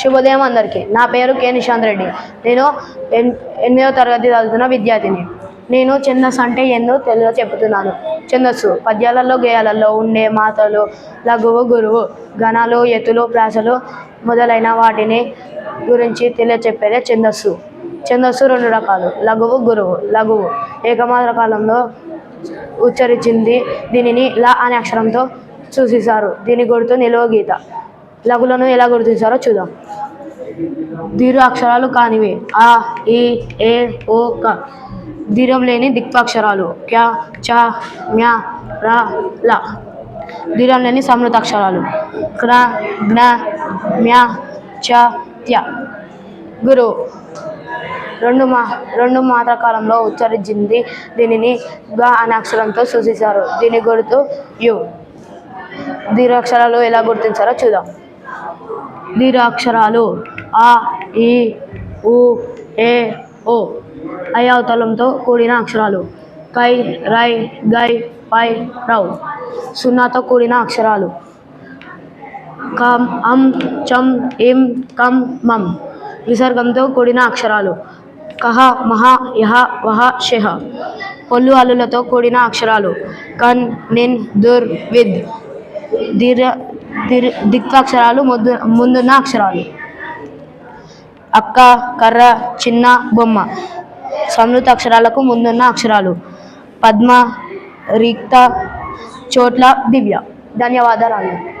శుభోదయం అందరికీ. నా పేరు కె నిశాంత్ రెడ్డి. నేను ఎన్ ఎనిమిదవ తరగతి చదువుతున్న విద్యార్థిని. నేను ఛందస్సు అంటే ఏందో తెలుగులో చెబుతున్నాను ఛందస్సు పద్యాలలో గేయాలలో ఉండే మాతలు లఘువు గురువు గణాలు ఎత్తులు ప్రాసలు మొదలైన వాటిని గురించి తెలియచెప్పేదే ఛందస్సు ఛందస్సు రెండు రకాలు లఘువు గురువు. లఘువు ఏకమాత్ర కాలంలో ఉచ్చరించింది దీనిని లా అనే అక్షరంతో సూచిస్తారు. దీని గుర్తు నిలువ గీత. లఘులను ఎలా గుర్తించారో చూద్దాం. దీర్ఘ అక్షరాలు కానివి. ఆ ఈ ఏ ఓ క. దీర్ఘం లేని దిక్పాక్షరాలు. క్యా చ మ్యా రా ల. దీర్ఘం లేని సమృత అక్షరాలు. క్ర జ్ఞ మ్యా చ త్య. గురు రెండు మా రెండు మాత్ర కాలంలో ఉచ్చరించింది దీనిని గ అనే అక్షరంతో సూచిస్తారు. దీని గుర్తు యు. దీర్ఘాక్షరాలు ఎలా గుర్తించారో చూద్దాం. దీర్ఘాక్షరాలు ఆ ఈ ఉ ఏ ఓ ఐ అవతలంతో కూడిన అక్షరాలు. కై రై గై పై రౌ సున్నాతో కూడిన అక్షరాలు. కం అం చం ఇం కం మం విసర్గంతో కూడిన అక్షరాలు. కహ మహ యహ వహ షెహ పొల్లు అల్లులతో కూడిన అక్షరాలు. కన్ నిన్ దుర్ విద్ దీర్ఘ దీర్ దిక్పాక్షరాలు ముందు ముందున్న అక్షరాలు. అక్క కర్ర చిన్న బొమ్మ. సంవృత అక్షరాలకు ముందున్న అక్షరాలు. పద్మ రిక్త చోట్ల దివ్య. ధన్యవాదాలు.